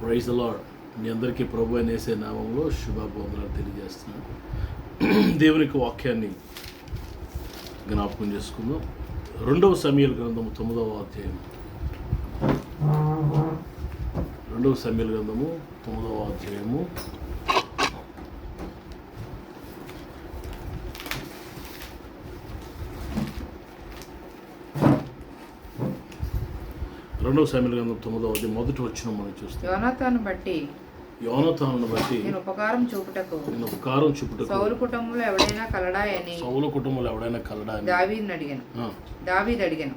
Praise lord మీ అందరికీ ప్రభు అనేసే నామంలో శుభాబోధనాలు తెలియజేస్తున్నాను. దేవునికి వాక్యాన్ని జ్ఞాపకం చేసుకుందాం. రెండవ సమయాల గ్రంథము తొమ్మిదవ అధ్యాయం. రెండవ సమయాల గ్రంథము తొమ్మిదవ అధ్యాయము. రెండవ సమయాల గ్రంథం తొమ్మిదవ అధ్యాయం మొదటి వచ్చిన మనం చూస్తాం. యోనాతాను బట్టి యోనతాను బట్టి నేను ఉపకారం చూపుటకు నేను ఉపకారం చూపుటకు సౌలు కుటుంబంలో ఎవడైనా కలడాయని సౌల కుటుంబంలో ఎవడైనా కలడా అని దావీదుని అడిగాను. దావీదు అడిగాను.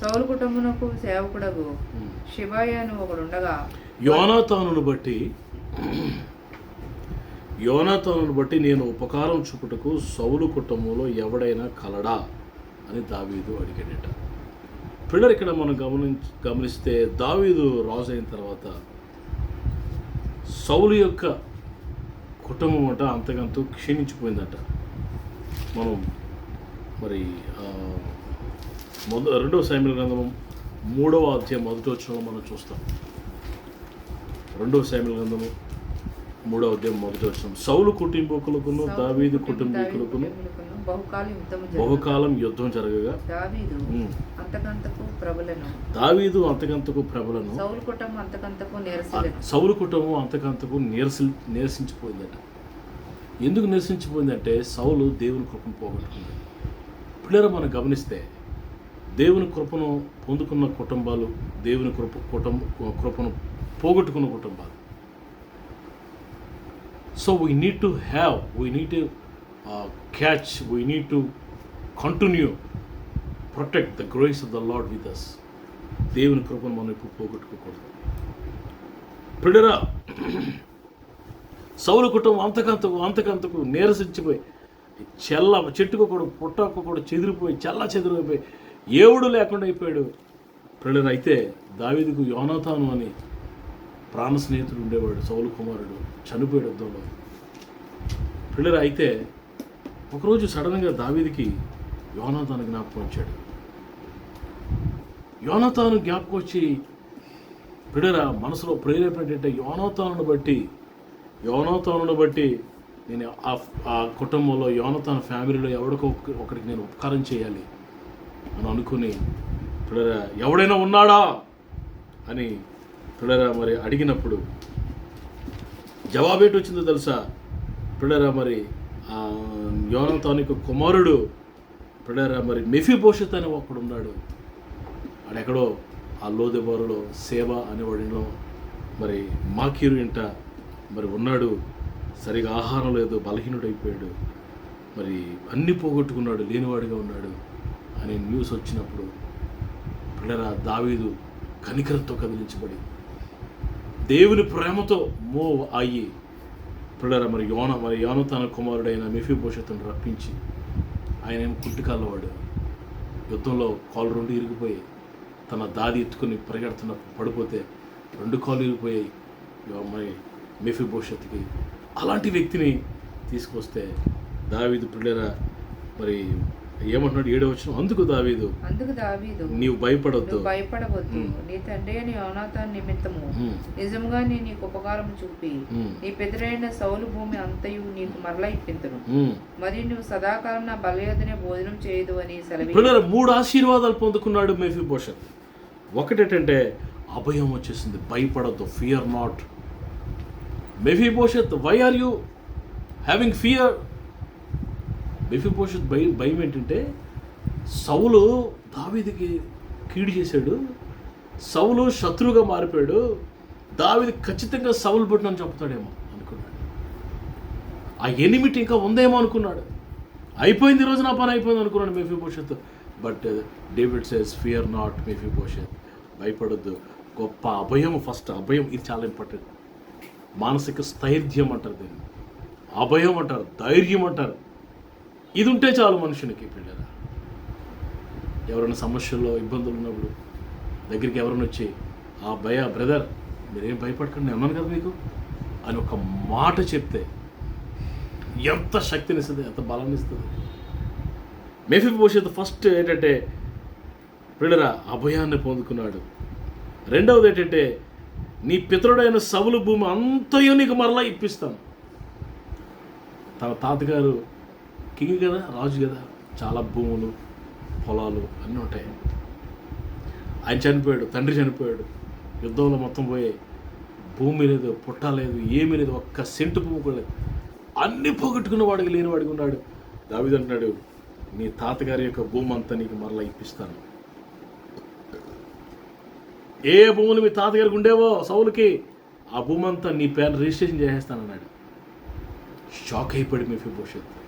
సౌలు కుటుంబమునకు సేవకుడగు ఉమ్. శివాయ అని ఒకడుండగా యోనాతానును బట్టి యోనాతానును బట్టి నేను ఉపకారం చూపుటకు సౌలు కుటుంబంలో ఎవడైనా కలడా అని దావీదు అడిగాడట. పిల్లలు ఇక్కడ మనం గమనించ గమనిస్తే దావీదు రాజు అయిన తర్వాత సౌలు యొక్క కుటుంబం అంట అంతకంతో క్షీణించిపోయిందట. మనం మరి మొద రెండవ సైమిల గ్రంథం మూడవ అధ్యాయం మొదటి వచ్చిన మనం చూస్తాం. రెండవ సైమిల గ్రంథము మూడవ అధ్యాయం మొదటి వచ్చిన సౌలు కుటుంబీకులకును దావీదు కుటుంబం దావీదు కుటుంబీకులకును బహుకాలం యుద్ధం జరగగా. అంతకంతకు ప్రబలను. దావీదు అంతకంతకు ప్రబలను. సౌలు కుటుంబం అంతకంతకు సౌలు కుటుంబం అంతకంతకు నీరసి నీరసించిపోయిందట. ఎందుకు నిరసించిపోయిందంటే సౌలు దేవుని కృపను పోగొట్టుకున్నాడు. పిల్లలు మనం గమనిస్తే దేవుని కృపను పొందుకున్న కుటుంబాలు దేవుని కృప కుటుంబ కృపను పోగొట్టుకున్న కుటుంబాలు. So we need to have we need to catch we need to continue protect the grace of the Lord with us దేవుని కృపను మనం ఇప్పుడు పోగొట్టుకోకూడదు. ప్రిడరా సౌలు కుటుంబం అంతకంతకు అంతకంతకు నీరసించిపోయి చెల్ల చెట్టుకోకూడదు కూడా కూడా చెదిరిపోయి చల్ల చెదిరిపోయి ఏవుడు లేకుండా అయిపోయాడు. ప్రిడర్ అయితే దావిదికు యోనతాను అని ప్రాణ స్నేహితుడు ఉండేవాడు సౌలు కుమారుడు చనిపోయాడు యుద్ధంలో పిల్లలు అయితే ఒకరోజు సడన్గా దావీదికి యోనాథాను జ్ఞాపకం వచ్చాడు. యోనాథాను జ్ఞాపకం వచ్చి పిడరా మనసులో ప్రేరేపణ ఏంటంటే యోనోతాను బట్టి యోనోతాను బట్టి నేను ఆ ఆ కుటుంబంలో యోనతాన ఫ్యామిలీలో ఎవడికో ఒకరికి నేను ఉపకారం చేయాలి. అని అనుకుని పిడరా ఎవడైనా ఉన్నాడా? అని పిడరా మరి అడిగినప్పుడు జవాబేటి వచ్చిందో తెలుసా? పిడరా మరి ఆ కుమారుడు పిడరా మరి మెఫీ భవిష్యత్ అని ఒకడు ఉన్నాడు. ఆడెక్కడో ఆ లోదెబారులో సేవ అనేవాడిలో మరి మాకీరు ఇంట మరి ఉన్నాడు. సరిగా ఆహారం లేదు బలహీనుడైపోయాడు. మరి అన్ని పోగొట్టుకున్నాడు లేనివాడిగా ఉన్నాడు అనే న్యూస్ వచ్చినప్పుడు పిల్లరా దావీదు కనికరంతో కదిలించబడింది. దేవుని ప్రేమతో మూవ్ అయ్యి పిల్లర మరి యోన మరి యోన తన కుమారుడైన మెఫీ భవిష్యత్తును రప్పించి ఆయన ఏమో కుట్టికాళ్ళవాడు యుద్ధంలో కాలు రెండు ఇరిగిపోయి తన దాది ఎత్తుకుని పరిగెడుతున్న పడిపోతే రెండు కాళ్ళు ఇరిగిపోయాయి. మరి మెఫీ భవిష్యత్తుకి అలాంటి వ్యక్తిని తీసుకొస్తే దావీదు పిల్లర మరి ఏమంటున్నాడు? ఏడో వచ్చిన అందుకు దావీదు అందుకు దావీదు నీవు భయపడొద్దు. భయపడవద్దు. ఉమ్. నీ తండ్రి అని యోనాతాన్ నిమిత్తము నిజంగా నేను నీకు ఉపకారం చూపి నీ పెదరైన సౌలు భూమి అంతయు నీకు మరలా ఇప్పింతును. మరియు నువ్వు సదాకాలం నా బలయోధనే భోజనం చేయదు అని సెలవి మూడు ఆశీర్వాదాలు పొందుకున్నాడు మెఫీ భవిష్యత్ ఒకటేంటంటే అభయం వచ్చేసింది. భయపడద్దు fear not Mephibosheth why are you having fear Mephibosheth భయం భయం ఏంటంటే సౌలు దావీదికి కీడు చేశాడు సౌలు శత్రువుగా మారిపోయాడు దావీది ఖచ్చితంగా సౌలు బట్టి చెప్తాడేమో చంపుతాడేమో అనుకున్నాడు. ఆ ఎనిమిటి ఇంకా ఉందేమో అనుకున్నాడు. అయిపోయింది ఈ రోజు నా పని అయిపోయింది అనుకున్నాడు Mephi but David says fear not Mephibosheth భయపడొద్దు. గొప్ప అభయం ఫస్ట్ అభయం ఇది చాలా ఇంపార్టెంట్. మానసిక స్థైర్యం అంటారు దీన్ని. అభయం అంటారు ధైర్యం అంటారు. ఇది ఉంటే చాలు మనుషునికి పిల్లరా ఎవరైనా సమస్యల్లో ఇబ్బందులు ఉన్నప్పుడు దగ్గరికి ఎవరైనా వచ్చి ఆ భయ బ్రదర్ మీరేం భయపడకండి నేను అన్నాను కదా మీకు? అని ఒక మాట చెప్తే ఎంత శక్తినిస్తుంది ఎంత బలాన్ని ఇస్తుంది. మేఫీ భవిష్యత్తు ఫస్ట్ ఏంటంటే పిల్లరా అభయాన్ని పొందుకున్నాడు. రెండవది ఏంటంటే నీ పితరుడైన సవులు భూమి అంతయు నీకు మరలా ఇప్పిస్తాను. తన తాతగారు కింగ్ కదా రాజు కదా చాలా భూములు పొలాలు అన్నీ ఉంటాయి. ఆయన చనిపోయాడు తండ్రి చనిపోయాడు. యుద్ధంలో మొత్తం పోయాయి భూమి లేదు పుట్ట లేదు ఏమీ లేదు ఒక్క సెంటు భూమి కూడా లేదు. అన్ని పోగొట్టుకున్న వాడికి లేని వాడికి ఉన్నాడు. దావిది అంటున్నాడు నీ తాతగారి యొక్క భూమి అంతా నీకు మరలా ఇప్పిస్తాను. ఏ భూములు మీ తాతగారికి ఉండేవో సౌలుకి ఆ భూమంతా నీ పేరు రిజిస్ట్రేషన్ చేసేస్తానన్నాడు. షాక్ అయిపోయాడు మీ భవిష్యత్తు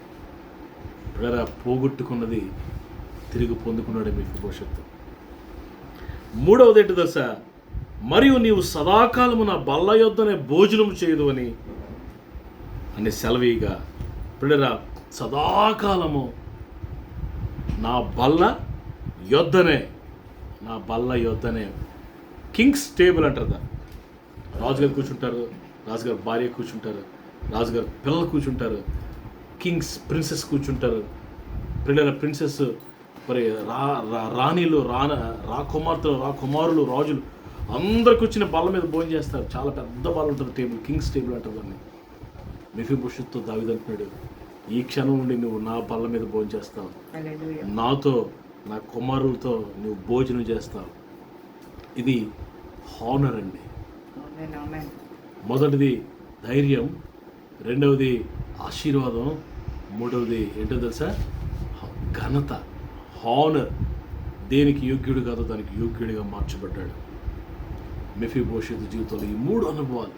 పిల్లరా పోగొట్టుకున్నది తిరిగి పొందుకున్నాడు మీ భవిష్యత్తు. మూడవది ఏంటి దశ మరియు నీవు సదాకాలము నా బల్ల యొద్దనే భోజనం చేయదు అని అని సెలవీగా పిల్లరా సదాకాలము నా బల్ల యొద్దనే నా బల్ల యొద్దనే కింగ్స్ టేబుల్ అంటారు దాన్ని రాజుగారు కూర్చుంటారు రాజుగారు భార్య కూర్చుంటారు రాజుగారు పిల్లలు కూర్చుంటారు కింగ్స్ ప్రిన్సెస్ కూర్చుంటారు. పిల్లల ప్రిన్సెస్ మరి రా రాణిలు రాన రా కుమార్తెలు రా కుమారులు రాజులు అందరు కూర్చుని బల్ల మీద భోజనం చేస్తారు. చాలా పెద్ద బల్ల ఉంటుంది టేబుల్ కింగ్స్ టేబుల్ అంటారు దాన్ని. మిఫీ భవిష్యత్తు దావిదంటున్నాడు ఈ క్షణం నుండి నువ్వు నా బల్ల మీద భోజనం చేస్తావు. నాతో నా కుమారులతో నువ్వు భోజనం చేస్తావు. ఇది హానర్ అండి. మొదటిది ధైర్యం రెండవది ఆశీర్వాదం మూడవది ఏంటో తెలుసా? ఘనత హానర్ దేనికి యోగ్యుడు కాదో దానికి యోగ్యుడిగా మార్చబడ్డాడు. మెఫీ భవిష్యత్తు జీవితంలో ఈ మూడు అనుభవాలు.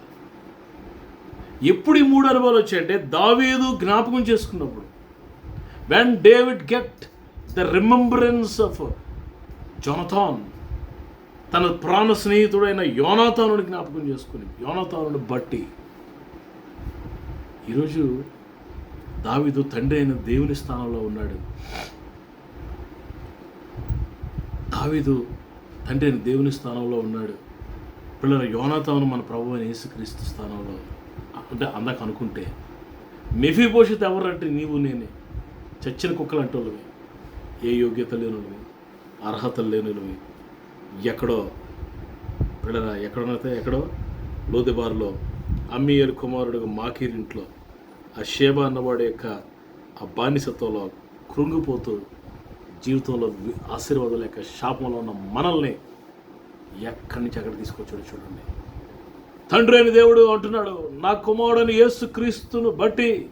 ఎప్పుడు ఈ మూడు అనుభవాలు వచ్చాయంటే దావీదు జ్ఞాపకం చేసుకున్నప్పుడు. When David get the remembrance of Jonathan తన ప్రాణ స్నేహితుడైన యోనాతానుని జ్ఞాపకం చేసుకుని యోనాతానుని బట్టి ఈరోజు దావిదు తండ్రి అయిన దేవుని స్థానంలో ఉన్నాడు. దావిదు తండ్రి అయిన దేవుని స్థానంలో ఉన్నాడు. పిల్లల యోనాతాను మన ప్రభు అని యేసుక్రీస్తు స్థానంలో అంటే అందాక అనుకుంటే మెఫీ భవిష్యత్ ఎవరంటే నీవు నేనే. చచ్చిన కుక్కలు అంటోళ్ళవి ఏ యోగ్యత లేనులవి అర్హతలు లేనులవి ఎక్కడో పిల్లల ఎక్కడనైతే ఎక్కడో లోదెబార్లో అమ్మియర్ కుమారుడు మాకీరింట్లో ఆ షేబ అన్నవాడి యొక్క ఆ బానిసత్వంలో కృంగిపోతూ జీవితంలో ఆశీర్వాదం లేక శాపంలో ఉన్న మనల్ని ఎక్కడి నుంచి అక్కడ తీసుకొచ్చాడు చూడండి. తండ్రి అయిన దేవుడు అంటున్నాడు నా కుమారుడని యేసు క్రీస్తును బట్టి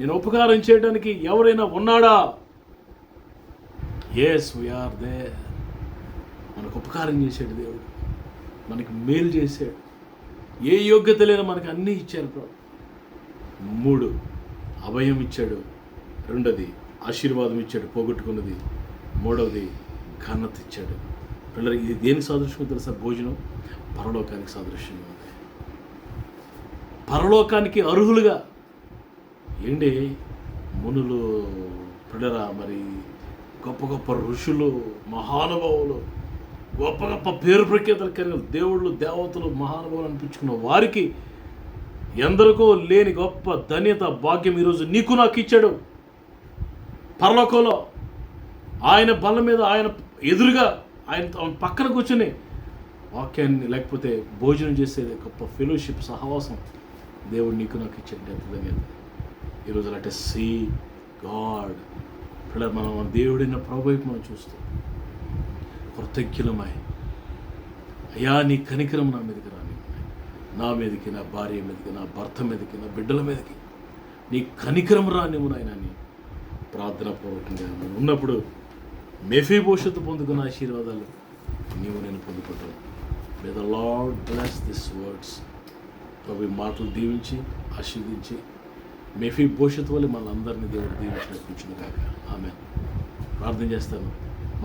నేను ఉపకారం చేయడానికి ఎవరైనా ఉన్నాడా? ఎస్ వీఆర్ దే మనకు ఉపకారం చేశాడు దేవుడు. మనకి మేలు చేశాడు. ఏ యోగ్యత లేని మనకి అన్నీ ఇచ్చారు ప్రభు. మూడు అభయం ఇచ్చాడు రెండోది ఆశీర్వాదం ఇచ్చాడు పోగొట్టుకున్నది. మూడవది ఘనత ఇచ్చాడు పిల్లలకి ఇది దేనికి సాదృశ్యం తెలుసా భోజనం? పరలోకానికి సాదృశ్యం ఉంది పరలోకానికి అర్హులుగా. ఏంటి? మునులు పిల్లరా మరి గొప్ప గొప్ప ఋషులు మహానుభావులు గొప్ప గొప్ప పేరు ప్రఖ్యాతలు కలిగిన దేవుళ్ళు దేవతలు మహానుభావులు అనిపించుకున్న వారికి ఎందరికో లేని గొప్ప ధన్యత భాగ్యం ఈరోజు నీకు నాకు ఇచ్చాడు. పర్లోకంలో ఆయన బల్ల మీద ఆయన ఎదురుగా ఆయన పక్కన కూర్చొని వాక్యాన్ని లేకపోతే భోజనం చేసేది గొప్ప ఫెలోషిప్ సహవాసం దేవుడు నీకు నాకు ఇచ్చాడు. ఎంత ధన్యత ఈరోజు అంటే సీ గాడ్. ఇక్కడ మనం దేవుడైన దేవుడిన ప్రభు వైపు మనం చూస్తాం. కృతజ్ఞులమై. అయ్యా నీ కనికరం నా మీదకి నా మీదకి నా భార్య మీదకి నా భర్త మీదకి నా బిడ్డల మీదకి నీ కనికరం రానివ్వు నాయన అని ప్రార్థన పూర్వకంగా ఉన్నప్పుడు మెఫీ భవిష్యత్తు పొందుకున్న ఆశీర్వాదాలు నీవు నేను పొందుకుంటాను may the Lord bless this words ప్రభు మాటలు దీవించి ఆశీర్దించి మెఫీ భవిష్యత్తు వల్ల మనందరినీ దేవుడు దీవించిన కూర్చుని కాక ఆమె ప్రార్థన చేస్తాను.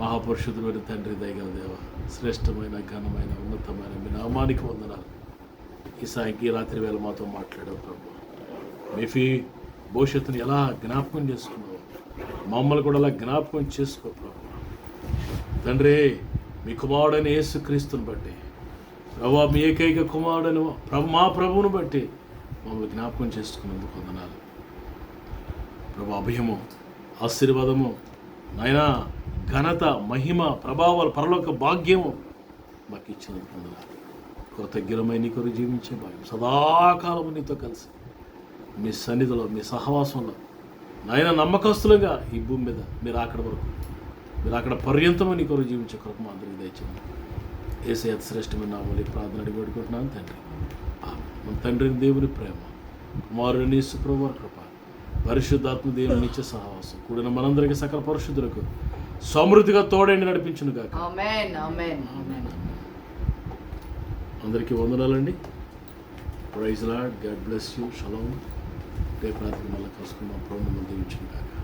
మహాపురుషుడు తండ్రి దయగల దేవ శ్రేష్టమైన ఘనమైన ఉన్నతమైన మీ నామానికి వందనాలు. ఈ సాయంకి రాత్రి వేళ మాతో మాట్లాడావు ప్రభు. మెఫీ భవిష్యత్తుని ఎలా జ్ఞాపకం చేసుకున్నావు? మమ్మల్ని కూడా అలా జ్ఞాపకం చేసుకో ప్రభు. తండ్రి మీ కుమారుడైన యేసుక్రీస్తుని బట్టి ప్రభు మీ ఏకైక కుమారుడని ప్రభు మా ప్రభువును బట్టి మమ్మల్ని జ్ఞాపకం చేసుకున్నందుకు వందనాలు. ప్రభు అభయము ఆశీర్వాదము నాయనా ఘనత మహిమ ప్రభావాలు పరలోక భాగ్యము మాకు ఇచ్చినందుకు వందనాలు. కృతజ్ఞమై నీ కొరకు జీవించే భాగ్యం. సదాకాలము నీతో కలిసి మీ సన్నిధిలో మీ సహవాసంలో నాయన నమ్మకస్తులుగా ఈ భూమి మీద మీరు అక్కడ వరకు మీరు అక్కడ పర్యంతము నీ కొరకు జీవించే కృప మా అందరికీ దయచేయండి. ఏసే అతి శ్రేష్టమైన నామని ప్రార్థన అడిగి పెట్టుకుంటున్నాను తండ్రి. మన తండ్రిని దేవుని ప్రేమ కుమారుని సుప్రభు కృప పరిశుద్ధాత్మ దేవుని నిత్య సహవాసం కూడిన మనందరికీ సకల పరిశుద్ధులకు సమృద్ధిగా తోడైండి నడిపించును గాక ఆమెన్. అందరికీ వందనాలండి. Praise Lord God bless you. Shalom. రేపు రాత్రి మళ్ళీ కలుసుకుందాం. ప్రభు దీవించును గాక